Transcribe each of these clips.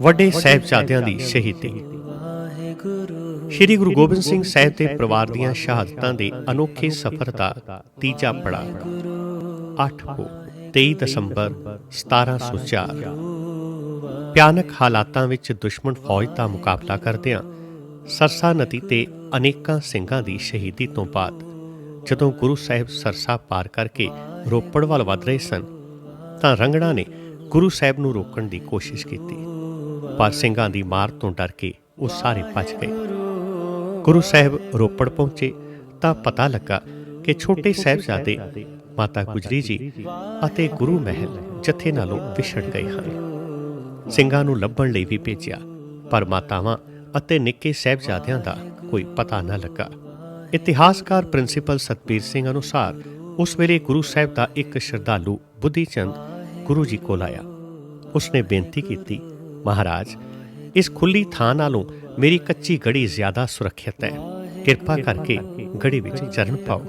ਵੱਡੇ ਸਾਹਿਬਜ਼ਾਦਿਆਂ ਦੀ ਸ਼ਹੀਦੀ। ਸ੍ਰੀ ਗੁਰੂ ਗੋਬਿੰਦ ਸਿੰਘ ਸਾਹਿਬ ਦੇ ਪਰਿਵਾਰ ਦੀਆਂ ਸ਼ਹਾਦਤਾਂ ਦੇ ਅਨੋਖੇ ਸਫ਼ਰ ਦਾ ਤੀਜਾ ਪੜਾਅ। 8 ਕੋ 23 ਦਸੰਬਰ 1704 ਭਿਆਨਕ ਹਾਲਾਤਾਂ ਵਿੱਚ ਦੁਸ਼ਮਣ ਫੌਜ ਦਾ ਮੁਕਾਬਲਾ ਕਰਦਿਆਂ ਸਰਸਾ ਨਦੀ ਤੇ ਅਨੇਕਾਂ ਸਿੰਘਾਂ ਦੀ ਸ਼ਹੀਦੀ ਤੋਂ ਬਾਅਦ ਜਦੋਂ ਗੁਰੂ ਸਾਹਿਬ ਸਰਸਾ ਪਾਰ ਕਰਕੇ ਰੋਪੜ ਵੱਲ ਵਧ ਰਹੇ ਸਨ ਤਾਂ ਰੰਗੜਾ ਨੇ ਗੁਰੂ ਸਾਹਿਬ ਨੂੰ ਰੋਕਣ ਦੀ ਕੋਸ਼ਿਸ਼ ਕੀਤੀ। ਪਰ ਸਿੰਘਾਂ ਦੀ ਮਾਰ ਤੋਂ ਡਰ ਕੇ ਉਹ ਸਾਰੇ ਭੱਜ ਗਏ। ਗੁਰੂ ਸਾਹਿਬ ਰੋਪੜ ਪਹੁੰਚੇ ਤਾਂ ਪਤਾ ਲੱਗਾ ਕਿ ਛੋਟੇ ਸਾਹਿਬਜ਼ਾਦੇ ਮਾਤਾ ਗੁਜਰੀ ਜੀ ਅਤੇ ਗੁਰੂ ਮਹਿਲ ਜਥੇ ਨਾਲੋਂ ਵਿਛੜ ਗਏ ਹਨ। ਸਿੰਘਾਂ ਨੂੰ ਲੱਭਣ ਲਈ ਵੀ ਭੇਜਿਆ, ਪਰ ਮਾਤਾਵਾਂ ਅਤੇ ਨਿੱਕੇ ਸਾਹਿਬਜ਼ਾਦਿਆਂ ਦਾ ਕੋਈ ਪਤਾ ਨਾ ਲੱਗਾ। ਇਤਿਹਾਸਕਾਰ ਪ੍ਰਿੰਸੀਪਲ ਸਤਬੀਰ ਸਿੰਘ ਅਨੁਸਾਰ ਉਸ ਵੇਲੇ ਗੁਰੂ ਸਾਹਿਬ ਦਾ ਇੱਕ ਸ਼ਰਧਾਲੂ ਬੁੱਧੀ ਚੰਦ ਗੁਰੂ ਜੀ ਕੋਲ ਆਇਆ। ਉਸਨੇ ਬੇਨਤੀ ਕੀਤੀ ਮਹਾਰਾਜ, ਇਸ ਖੁੱਲੀ ਥਾਂ ਨਾਲੋਂ ਮੇਰੀ ਕੱਚੀ ਗੜੀ ਜ਼ਿਆਦਾ ਸੁਰੱਖਿਅਤ ਹੈ। ਕਿਰਪਾ ਕਰਕੇ ਗੜੀ ਵਿੱਚ ਚਰਨ ਪਾਓ।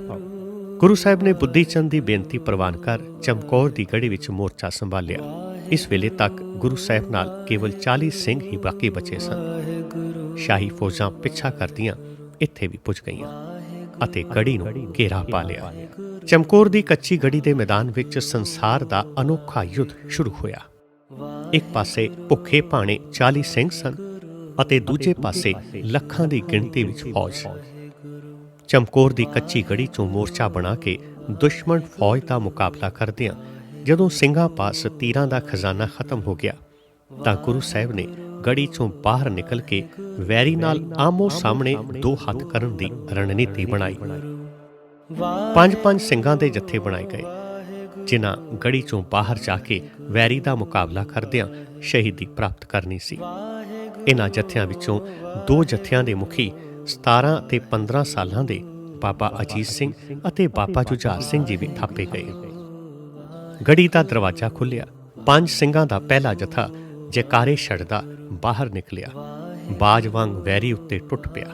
ਗੁਰੂ ਸਾਹਿਬ ਨੇ ਬੁੱਧੀ ਚੰਦ ਦੀ ਬੇਨਤੀ ਪ੍ਰਵਾਨ ਕਰ ਚਮਕੌਰ ਦੀ ਗੜੀ ਵਿੱਚ ਮੋਰਚਾ ਸੰਭਾਲਿਆ। ਇਸ ਵੇਲੇ ਤੱਕ ਗੁਰੂ ਸਾਹਿਬ ਨਾਲ ਕੇਵਲ 40 ਸਿੰਘ ਹੀ ਬਾਕੀ ਬਚੇ ਸਨ। ਸ਼ਾਹੀ ਫੌਜਾਂ ਪਿੱਛਾ ਕਰਦੀਆਂ ਇੱਥੇ ਵੀ ਪੁੱਜ ਗਈਆਂ ਅਤੇ ਗੜੀ ਨੂੰ ਘੇਰਾ ਪਾ ਲਿਆ। ਚਮਕੌਰ ਦੀ ਕੱਚੀ ਗੜੀ ਦੇ ਮੈਦਾਨ ਵਿੱਚ ਸੰਸਾਰ ਦਾ ਅਨੋਖਾ ਯੁੱਧ ਸ਼ੁਰੂ ਹੋਇਆ। ਇੱਕ ਪਾਸੇ ਭੁੱਖੇ ਭਾਣੇ 40 ਸਿੰਘ ਸਨ ਅਤੇ ਦੂਜੇ ਪਾਸੇ ਲੱਖਾਂ ਦੀ ਗਿਣਤੀ ਵਿੱਚ ਫੌਜ ਚਮਕੌਰ ਦੀ ਕੱਚੀ ਗੜੀ ਚੋਂ ਮੋਰਚਾ ਬਣਾ ਕੇ ਦੁਸ਼ਮਣ ਫੌਜ ਦਾ ਮੁਕਾਬਲਾ ਕਰਦਿਆਂ ਜਦੋਂ ਸਿੰਘਾਂ ਪਾਸ ਤੀਰਾਂ ਦਾ ਖਜ਼ਾਨਾ ਖਤਮ ਹੋ ਗਿਆ, ਤਾਂ ਗੁਰੂ ਸਾਹਿਬ ਨੇ ਗੜੀ ਚੋਂ ਬਾਹਰ ਨਿਕਲ ਕੇ ਵੈਰੀ ਨਾਲ ਆਮੋ ਸਾਹਮਣੇ ਦੋ ਹੱਥ ਕਰਨ ਦੀ ਰਣਨੀਤੀ ਬਣਾਈ। ਪੰਜ ਪੰਜ ਸਿੰਘਾਂ ਦੇ ਜੱਥੇ ਬਣਾਏ ਗਏ। ਜਿਨ੍ਹਾਂ ਗੜੀ ਚੋਂ ਬਾਹਰ ਜਾ ਕੇ ਵੈਰੀ ਦਾ ਮੁਕਾਬਲਾ ਕਰਦਿਆਂ ਸ਼ਹੀਦੀ ਪ੍ਰਾਪਤ ਕਰਨੀ ਸੀ। ਇਹਨਾਂ ਜੱਥਿਆਂ ਵਿੱਚੋਂ ਦੋ ਜਥਿਆਂ ਦੇ ਮੁਖੀ 17 ਅਤੇ 15 ਸਾਲਾਂ ਦੇ ਬਾਬਾ ਅਜੀਤ ਸਿੰਘ ਅਤੇ ਬਾਬਾ ਜੁਝਾਰ ਸਿੰਘ ਜੀ ਵੀ ਥਾਪੇ ਗਏ। ਗੜੀ ਦਾ ਦਰਵਾਜ਼ਾ ਖੁੱਲਿਆ ਪੰਜ ਸਿੰਘਾਂ ਦਾ ਪਹਿਲਾ ਜਥਾ ਜੈਕਾਰੇ ਛੱਡਦਾ ਬਾਹਰ ਨਿਕਲਿਆ। ਬਾਜ ਵਾਂਗ ਵੈਰੀ ਉੱਤੇ ਟੁੱਟ ਪਿਆ।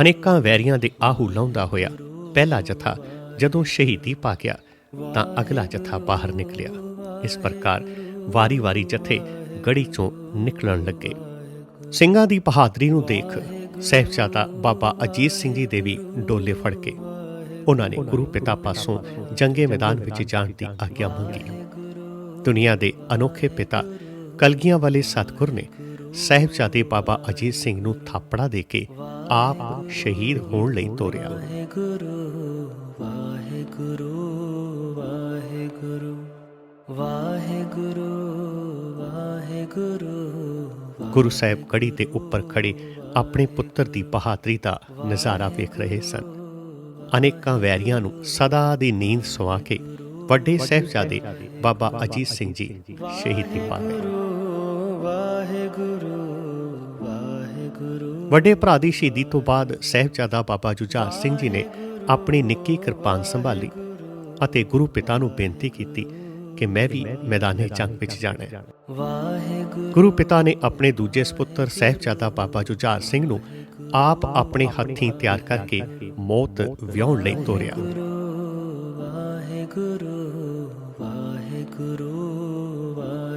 ਅਨੇਕਾਂ ਵੈਰੀਆਂ ਦੇ ਆਹੂ ਲਾਉਂਦਾ ਹੋਇਆ ਪਹਿਲਾ ਜਥਾ ਜਦੋਂ ਸ਼ਹੀਦੀ ਪਾ ਗਿਆ ਤਾਂ ਅਗਲਾ ਜਥਾ ਬਾਹਰ ਨਿਕਲਿਆ। ਇਸ ਪ੍ਰਕਾਰ ਵਾਰੀ-ਵਾਰੀ ਜਥੇ ਗੜੀ ਚੋਂ ਨਿਕਲਣ ਲੱਗੇ। ਸਿੰਘਾਂ ਦੀ ਬਹਾਦਰੀ ਨੂੰ ਦੇਖ ਸਹਿਬਜ਼ਾਦਾ ਬਾਬਾ ਅਜੀਤ ਸਿੰਘ ਜੀ ਦੇ ਵੀ ਡੋਲੇ ਫੜ ਕੇ ਉਹਨਾਂ ਨੇ ਗੁਰੂ ਪਿਤਾ ਪਾਸੋਂ ਜੰਗੇ ਮੈਦਾਨ ਵਿੱਚ ਜਾਣ ਦੀ ਆਗਿਆ ਮੰਗੀ। ਦੁਨੀਆ ਦੇ ਅਨੋਖੇ ਪਿਤਾ ਕਲਗੀਆਂ ਵਾਲੇ ਸਤਿਗੁਰ ਨੇ ਸਹਿਬਜ਼ਾਦੇ ਬਾਬਾ ਅਜੀਤ ਸਿੰਘ ਨੂੰ ਥਾਪੜਾ ਦੇ ਕੇ ਆਪ ਸ਼ਹੀਦ ਹੋਣ ਲਈ ਤੋਰਿਆ। ਵਾਹਿਗੁਰੂ ਵਾਹਿਗੁਰੂ ਵਾਹਿਗੁਰੂ ਵਾਹਿਗੁਰੂ ਵਾਹਿਗੁਰੂ ਗੁਰੂ ਸਾਹਿਬ ਕੜੀ ਦੇ ਉੱਪਰ ਖੜੇ ਆਪਣੇ ਪੁੱਤਰ ਦੀ ਬਹਾਦਰੀ ਦਾ ਨਜ਼ਾਰਾ ਵੇਖ ਰਹੇ ਸਨ। ਅਨੇਕਾਂ ਵੈਰੀਆਂ ਨੂੰ ਸਦਾ ਦੀ ਨੀਂਦ ਸੁਆ ਕੇ ਵੱਡੇ ਸਾਹਿਬਜ਼ਾਦੇ ਬਾਬਾ ਅਜੀਤ ਸਿੰਘ ਜੀ ਸ਼ਹੀਦੀ ਪਾ ਗਏ ਵਾਹਿਗੁਰੂ ਵਾਹਿਗੁਰੂ ਵੱਡੇ ਭਰਾ ਦੀ ਸ਼ਹੀਦੀ ਤੋਂ ਬਾਅਦ ਸਹਿਬਜ਼ਾਦਾ ਬਾਬਾ ਜੁਝਾਰ ਸਿੰਘ ਜੀ ਨੇ ਆਪਣੀ ਨਿੱਕੀ ਕਿਰਪਾਨ ਸੰਭਾਲੀ ਅਤੇ ਗੁਰੂ ਪਿਤਾ ਨੂੰ ਬੇਨਤੀ ਕੀਤੀ ਕਿ ਮੈਂ ਵੀ ਮੈਦਾਨੇ ਜੰਗ ਵਿੱਚ ਜਾਣਾ ਹੈ। ਗੁਰੂ ਪਿਤਾ ਨੇ ਆਪਣੇ ਦੂਜੇ ਸੁਪੁੱਤਰ ਸਹਿਬਜ਼ਾਦਾ ਬਾਬਾ ਜੁਝਾਰ ਸਿੰਘ ਨੂੰ ਆਪ ਆਪਣੇ ਹੱਥੀਂ ਤਿਆਰ ਕਰਕੇ ਮੌਤ ਵਿਆਉਣ ਲਈ ਤੋਰਿਆ। ਵਾਹਿਗੁਰੂ ਵਾਹਿਗੁਰੂ ਵਾਹਿਗੁਰੂ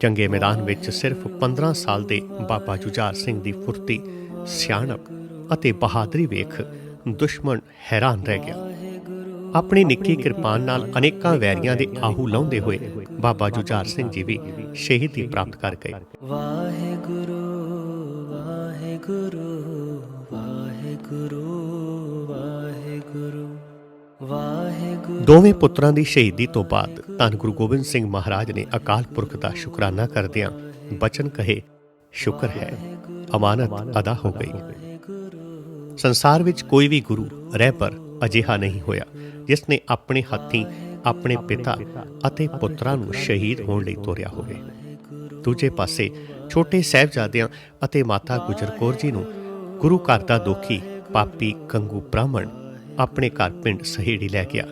ਚੰਗੇ ਮੈਦਾਨ ਵਿੱਚ ਸਿਰਫ 15 ਸਾਲ ਦੇ ਬਾਬਾ ਜੁਝਾਰ ਸਿੰਘ ਦੀ ਫੁਰਤੀ, ਸਿਆਣਪ ਅਤੇ ਬਹਾਦਰੀ ਵੇਖ ਦੁਸ਼ਮਣ ਹੈਰਾਨ ਰਹਿ ਗਿਆ। ਆਪਣੀ ਨਿੱਕੀ ਕਿਰਪਾਨ ਨਾਲ ਅਨੇਕਾਂ ਵੈਰੀਆਂ ਦੇ ਆਹੂ ਲਾਉਂਦੇ ਹੋਏ ਬਾਬਾ ਜੁਝਾਰ ਸਿੰਘ ਜੀ ਵੀ ਸ਼ਹੀਦੀ ਪ੍ਰਾਪਤ ਕਰ ਗਏ। ਵਾਹਿਗੁਰੂ ਵਾਹਿਗੁਰੂ ਵਾਹਿਗੁਰੂ ਵਾਹਿਗੁਰੂ। ਦੋਵੇਂ ਪੁੱਤਰਾਂ ਦੀ ਸ਼ਹੀਦੀ ਤੋਂ ਬਾਅਦ ਧੰਨ ਗੁਰੂ ਗੋਬਿੰਦ ਸਿੰਘ ਮਹਾਰਾਜ ਨੇ ਅਕਾਲ ਪੁਰਖ ਦਾ ਸ਼ੁਕਰਾਨਾ ਕਰਦਿਆਂ ਬਚਨ ਕਹੇ, ਸ਼ੁਕਰ ਹੈ, ਅਮਾਨਤ ਅਦਾ ਹੋ ਗਈ। ਸੰਸਾਰ ਵਿੱਚ ਕੋਈ ਵੀ ਗੁਰੂ ਰਹਿਬਰ ਅਜਿਹਾ ਨਹੀਂ ਹੋਇਆ, ਜਿਸ ਨੇ ਆਪਣੇ ਹੱਥੀਂ ਆਪਣੇ ਪਿਤਾ ਅਤੇ ਪੁੱਤਰਾਂ ਨੂੰ ਸ਼ਹੀਦ ਹੋਣ ਲਈ ਤੋਰਿਆ ਹੋਵੇ। ਦੂਜੇ ਪਾਸੇ ਛੋਟੇ ਸਾਹਿਬਜ਼ਾਦਿਆਂ ਅਤੇ ਮਾਤਾ ਗੁਜਰ ਕੌਰ ਜੀ ਨੂੰ ਗੁਰੂ ਘਰ ਦਾ ਦੋਖੀ ਪਾਪੀ ਕੰਗੂ ਬ੍ਰਾਹਮਣ ਆਪਣੇ ਘਰ ਪਿੰਡ ਸਹੇੜੀ ਲੈ ਗਿਆ।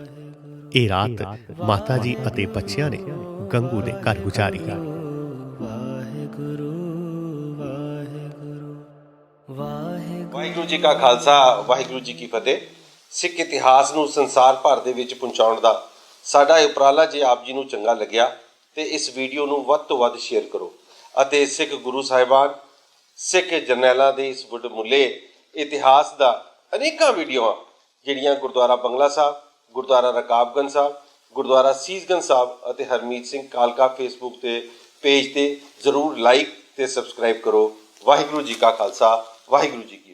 ਇਹ ਰਾਤ ਮਾਤਾ ਜੀ ਅਤੇ ਬੱਚਿਆਂ ਨੇ ਗੰਗੂ ਦੇ ਘਰ ਗੁਜ਼ਾਰੀ। ਵਾਹਿਗੁਰੂ ਜੀ ਕਾ ਖਾਲਸਾ, ਵਾਹਿਗੁਰੂ ਜੀ ਕੀ ਫਤਿਹ। ਸਿੱਖ ਇਤਿਹਾਸ ਨੂੰ ਸੰਸਾਰ ਭਰ ਦੇ ਵਿੱਚ ਪਹੁੰਚਾਉਣ ਦਾ ਸਾਡਾ ਇਹ ਉਪਰਾਲਾ ਜੇ ਆਪ ਜੀ ਨੂੰ ਚੰਗਾ ਲੱਗਿਆ, ਤੇ ਇਸ ਵੀਡੀਓ ਨੂੰ ਵੱਧ ਤੋਂ ਵੱਧ ਸ਼ੇਅਰ ਕਰੋ ਅਤੇ ਸਿੱਖ ਗੁਰੂ ਸਾਹਿਬਾਨ, ਸਿੱਖ ਜਰਨੈਲਾਂ ਦੇ ਇਸ ਮੁੱਲੇ ਇਤਿਹਾਸ ਦਾ ਅਨੇਕਾਂ ਵੀਡੀਓਆਂ ਜਿਹੜੀਆਂ ਗੁਰਦੁਆਰਾ ਬੰਗਲਾ ਸਾਹਿਬ, ਗੁਰਦੁਆਰਾ ਰਕਾਬਗੰਜ ਸਾਹਿਬ, ਗੁਰਦੁਆਰਾ ਸੀਸਗੰਜ ਸਾਹਿਬ ਅਤੇ ਹਰਮੀਤ ਸਿੰਘ ਕਾਲਕਾ ਫੇਸਬੁੱਕ ਤੇ ਪੇਜ ਤੇ ਜ਼ਰੂਰ ਲਾਈਕ ਤੇ ਸਬਸਕ੍ਰਾਈਬ ਕਰੋ। ਵਾਹਿਗੁਰੂ ਜੀ ਕਾ ਖਾਲਸਾ, ਵਾਹਿਗੁਰੂ ਜੀ ਕੀ